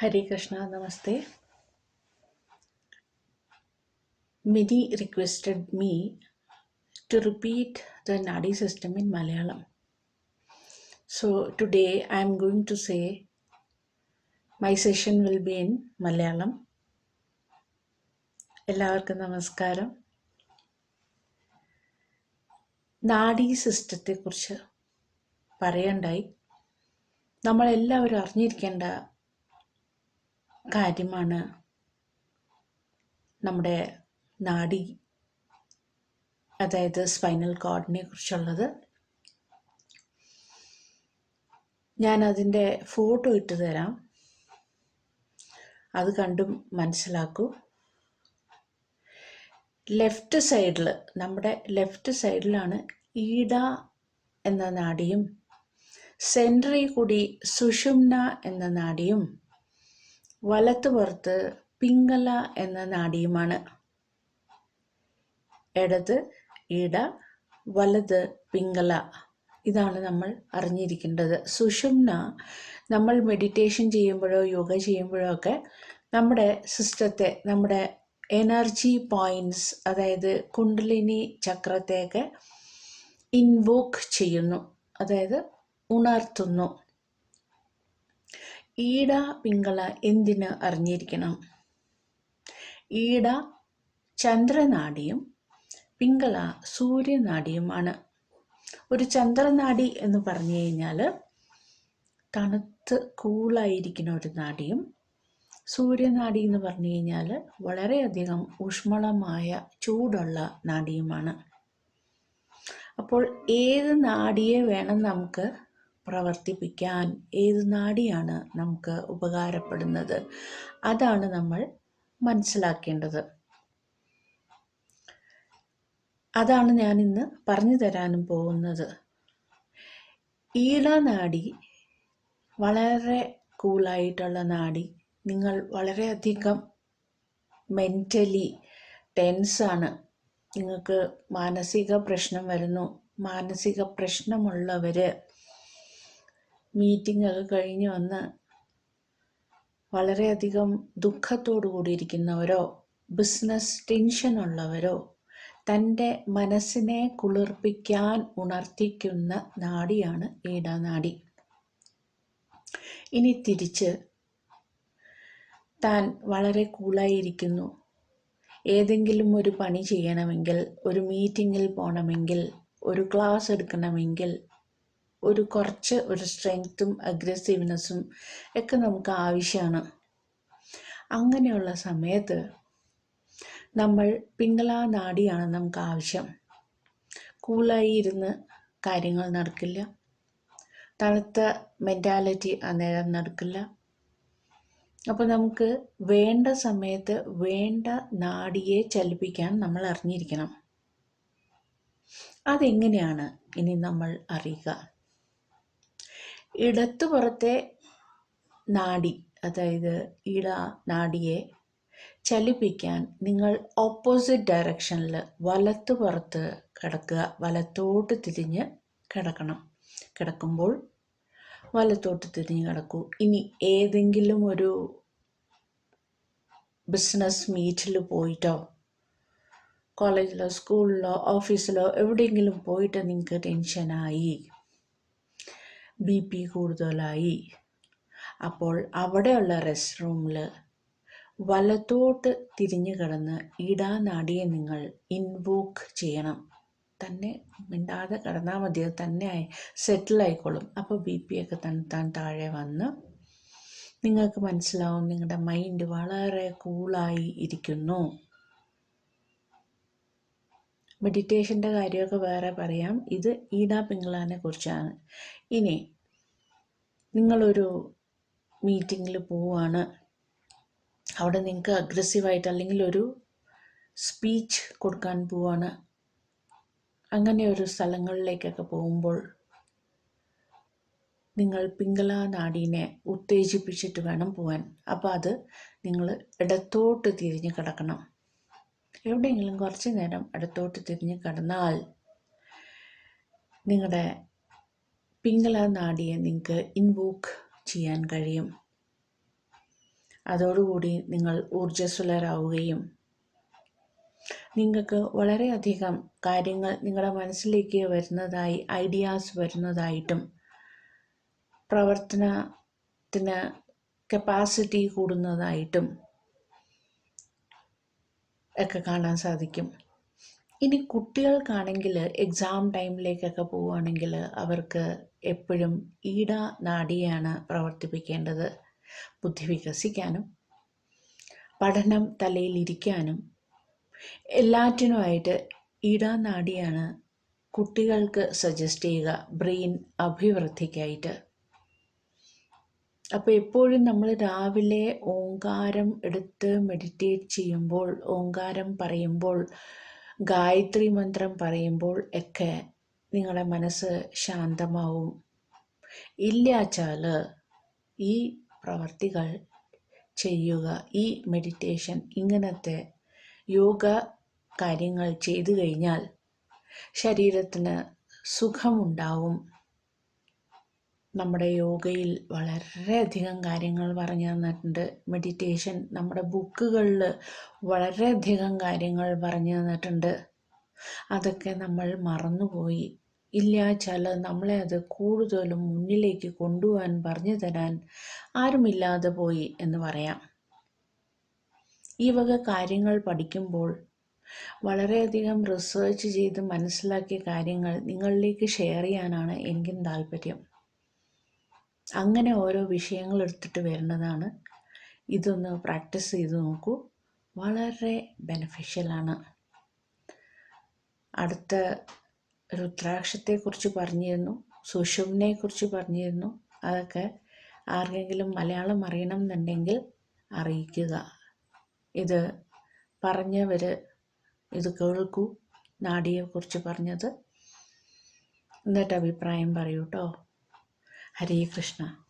Hare Krishna, Namaste. Many requested me to repeat the Nadi system in Malayalam. So today I am going to say my session will be in Malayalam. എല്ലാവർക്കും നമസ്കാരം നാഡീ സിസ്റ്റത്തെക്കുറിച്ച് പറയണ്ടായി നമ്മളെല്ലാവരും അറിഞ്ഞിരിക്കേണ്ട കാര്യമാണ് നമ്മുടെ നാഡി അതായത് സ്പൈനൽ കോഡിനെ കുറിച്ചുള്ളത്. ഞാൻ അതിന്റെ ഫോട്ടോ ഇട്ട് തരാം. അത് കണ്ടും മനസ്സിലാക്കൂ. ലെഫ്റ്റ് സൈഡിൽ നമ്മുടെ ലെഫ്റ്റ് സൈഡിലാണ് ഈഡ എന്ന നാടിയും സെൻട്രി കൂടി സുഷുമ്ന എന്ന നാഡിയും വലത്ത് പുറത്ത് പിംഗല എന്ന നാഡിയുമാണ് ഇടത് ഇട വലത് പിങ്കല. ഇതാണ് നമ്മൾ അറിഞ്ഞിരിക്കേണ്ടത്. സുഷുമ്ന നമ്മൾ മെഡിറ്റേഷൻ ചെയ്യുമ്പോഴോ യോഗ ചെയ്യുമ്പോഴോ ഒക്കെ നമ്മുടെ സിസ്റ്റത്തെ നമ്മുടെ എനർജി പോയിന്റ്സ് അതായത് കുണ്ടലിനി ചക്രത്തെയൊക്കെ ഇൻവോക്ക് ചെയ്യുന്നു. അതായത് ഉണർത്തുന്നു. ഈട പിങ്കള എന്തിന് അറിഞ്ഞിരിക്കണം? ഈട ചന്ദ്രനാടിയും പിങ്കള സൂര്യനാടിയുമാണ് ഒരു ചന്ദ്രനാടി എന്ന് പറഞ്ഞു കഴിഞ്ഞാൽ തണുത്ത് കൂളായിരിക്കുന്ന ഒരു നാടിയും സൂര്യനാടി എന്ന് പറഞ്ഞു കഴിഞ്ഞാൽ വളരെയധികം ഊഷ്മളമായ ചൂടുള്ള നാടിയുമാണ്. അപ്പോൾ ഏത് നാടിയെ വേണം നമുക്ക് പ്രവർത്തിപ്പിക്കാൻ ഏത് നാടിയാണ് നമുക്ക് ഉപകാരപ്പെടുന്നത്? അതാണ് നമ്മൾ മനസ്സിലാക്കേണ്ടത്. അതാണ് ഞാൻ ഇന്ന് പറഞ്ഞു തരാനും പോകുന്നത്. ഈള നാടി വളരെ കൂളായിട്ടുള്ള നാടി. നിങ്ങൾ വളരെയധികം മെന്റലി ടെൻസാണ് നിങ്ങൾക്ക് മാനസിക പ്രശ്നം വരുന്നു. മാനസിക പ്രശ്നമുള്ളവർ മീറ്റിംഗ് ഒക്കെ കഴിഞ്ഞ് വന്ന് വളരെയധികം ദുഃഖത്തോടു കൂടിയിരിക്കുന്നവരോ ബിസിനസ് ടെൻഷൻ ഉള്ളവരോ തന്റെ മനസ്സിനെ കുളിർപ്പിക്കാൻ ഉണർത്തിക്കുന്ന നാടിയാണ് ഈടാനാടി ഇനി തിരിച്ച് താൻ വളരെ കൂളായിരിക്കുന്നു. ഏതെങ്കിലും ഒരു പണി ചെയ്യണമെങ്കിൽ ഒരു മീറ്റിങ്ങിൽ പോകണമെങ്കിൽ ഒരു ക്ലാസ് എടുക്കണമെങ്കിൽ ഒരു കുറച്ച് ഒരു സ്ട്രെങ്ത്തും അഗ്രസീവ്നെസ്സും ഒക്കെ നമുക്ക് ആവശ്യമാണ് അങ്ങനെയുള്ള സമയത്ത് നമ്മൾ പിങ്കളാ നാടിയാണ് നമുക്ക് ആവശ്യം. കൂളായി ഇരുന്ന് കാര്യങ്ങൾ നടക്കില്ല. തണുത്ത മെന്റാലിറ്റി അന്നേരം നടക്കില്ല. അപ്പോൾ നമുക്ക് വേണ്ട സമയത്ത് വേണ്ട നാടിയെ ചലിപ്പിക്കാൻ നമ്മൾ അറിഞ്ഞിരിക്കണം. അതെങ്ങനെയാണ് ഇനി നമ്മൾ അറിയുക? ഇടത്തുപുറത്തെ നാഡി അതായത് ഇട നാഡിയെ ചലിപ്പിക്കാൻ നിങ്ങൾ ഓപ്പോസിറ്റ് ഡയറക്ഷനിൽ വലത്തുപുറത്ത് കിടക്കുക വലത്തോട്ട് തിരിഞ്ഞ് കിടക്കണം. കിടക്കുമ്പോൾ വലത്തോട്ട് തിരിഞ്ഞ് കിടക്കൂ. ഇനി ഏതെങ്കിലും ഒരു ബിസിനസ് മീറ്റിൽ പോയിട്ടോ കോളേജിലോ സ്കൂളിലോ ഓഫീസിലോ എവിടെയെങ്കിലും പോയിട്ട് നിങ്ങൾക്ക് ടെൻഷനായി ബി പി കൂടുതലായി. അപ്പോൾ അവിടെയുള്ള റെസ്റ്റ് റൂമിൽ വലത്തോട്ട് തിരിഞ്ഞു കിടന്ന് ഇടാനാടിയെ നിങ്ങൾ ഇൻവോക്ക് ചെയ്യണം. തന്നെ മിണ്ടാതെ കിടന്നാൽ മതി. തന്നെ സെറ്റിലായിക്കോളും അപ്പോൾ ബി പി ഒക്കെ തണുത്താൻ താഴെ വന്ന് നിങ്ങൾക്ക് മനസ്സിലാവും നിങ്ങളുടെ മൈൻഡ് വളരെ കൂളായി ഇരിക്കുന്നു. മെഡിറ്റേഷന്റെ കാര്യമൊക്കെ വേറെ പറയാം. ഇത് ഈടാ പിങ്കളാനെ കുറിച്ചാണ്. ഇനി നിങ്ങളൊരു മീറ്റിങ്ങിൽ പോവുകയാണ് അവിടെ നിങ്ങൾക്ക് അഗ്രസീവായിട്ട് അല്ലെങ്കിൽ ഒരു സ്പീച്ച് കൊടുക്കാൻ പോവാണ്. അങ്ങനെ ഒരു സ്ഥലങ്ങളിലേക്കൊക്കെ പോകുമ്പോൾ നിങ്ങൾ പിങ്കള നാടിനെ ഉത്തേജിപ്പിച്ചിട്ട് വേണം പോകാൻ അപ്പോൾ അത് നിങ്ങൾ ഇടത്തോട്ട് തിരിഞ്ഞ് കിടക്കണം. എവിടെയെങ്കിലും കുറച്ച് നേരം ഇടത്തോട്ട് തിരിഞ്ഞ് കിടന്നാൽ നിങ്ങളുടെ പിങ്കള നാഡിയെ നിങ്ങൾക്ക് ഇൻവോക്ക് ചെയ്യാൻ കഴിയും. അതോടുകൂടി നിങ്ങൾ ഊർജസ്വലരാവുകയും നിങ്ങൾക്ക് വളരെയധികം കാര്യങ്ങൾ നിങ്ങളുടെ മനസ്സിലേക്ക് വരുന്നതായി ഐഡിയാസ് വരുന്നതായിട്ടും പ്രവർത്തനത്തിന് കപ്പാസിറ്റി കൂടുന്നതായിട്ടും ഒക്കെ കാണാൻ സാധിക്കും. ഇനി കുട്ടികൾക്കാണെങ്കിൽ എക്സാം ടൈമിലേക്കൊക്കെ പോവുകയാണെങ്കിൽ അവർക്ക് എപ്പോഴും ഈട നാടിയാണ് പ്രവർത്തിപ്പിക്കേണ്ടത്. ബുദ്ധി വികസിക്കാനും പഠനം തലയിലിരിക്കാനും എല്ലാറ്റിനുമായിട്ട് ഈട നാടിയാണ് കുട്ടികൾക്ക് സജസ്റ്റ് ചെയ്യുക ബ്രെയിൻ അഭിവൃദ്ധിക്കായിട്ട്. അപ്പോൾ എപ്പോഴും നമ്മൾ രാവിലെ ഓങ്കാരം എടുത്ത് മെഡിറ്റേറ്റ് ചെയ്യുമ്പോൾ ഓങ്കാരം പറയുമ്പോൾ ഗായത്രി മന്ത്രം പറയുമ്പോൾ ഒക്കെ നിങ്ങളുടെ മനസ്സ് ശാന്തമാവും. ഇല്ലാച്ചാൽ ഈ പ്രവർത്തികൾ ചെയ്യുക ഈ മെഡിറ്റേഷൻ ഇങ്ങനത്തെ യോഗ കാര്യങ്ങൾ ചെയ്തു കഴിഞ്ഞാൽ ശരീരത്തിന് സുഖമുണ്ടാവും. നമ്മുടെ യോഗയിൽ വളരെയധികം കാര്യങ്ങൾ പറഞ്ഞു തന്നിട്ടുണ്ട്. മെഡിറ്റേഷൻ നമ്മുടെ ബുക്കുകളിൽ വളരെയധികം കാര്യങ്ങൾ പറഞ്ഞു തന്നിട്ടുണ്ട്. അതൊക്കെ നമ്മൾ മറന്നുപോയി. ഇല്ലാച്ചാൽ നമ്മളെ അത് കൂടുതലും മുന്നിലേക്ക് കൊണ്ടുപോകാൻ പറഞ്ഞു തരാൻ ആരുമില്ലാതെ പോയി എന്ന് പറയാം. ഈ വക കാര്യങ്ങൾ പഠിക്കുമ്പോൾ വളരെയധികം റിസർച്ച് ചെയ്ത് മനസ്സിലാക്കിയ കാര്യങ്ങൾ നിങ്ങളിലേക്ക് ഷെയർ ചെയ്യാനാണ് എനിക്കും താല്പര്യം അങ്ങനെ ഓരോ വിഷയങ്ങൾ എടുത്തിട്ട് വരുന്നതാണ്. ഇതൊന്ന് പ്രാക്ടീസ് ചെയ്ത് നോക്കൂ. വളരെ ബെനഫിഷ്യലാണ് അടുത്ത രുദ്രാക്ഷത്തെക്കുറിച്ച് പറഞ്ഞിരുന്നു സുഷുമ്നെക്കുറിച്ച് പറഞ്ഞിരുന്നു. അതൊക്കെ ആർക്കെങ്കിലും മലയാളം അറിയണം എന്നുണ്ടെങ്കിൽ അറിയിക്കുക. ഇത് പറഞ്ഞവർ ഇത് കേൾക്കൂ നാടിയെക്കുറിച്ച് പറഞ്ഞത്. എന്നിട്ട് അഭിപ്രായം പറയൂ കേട്ടോ ഹരേ കൃഷ്ണ.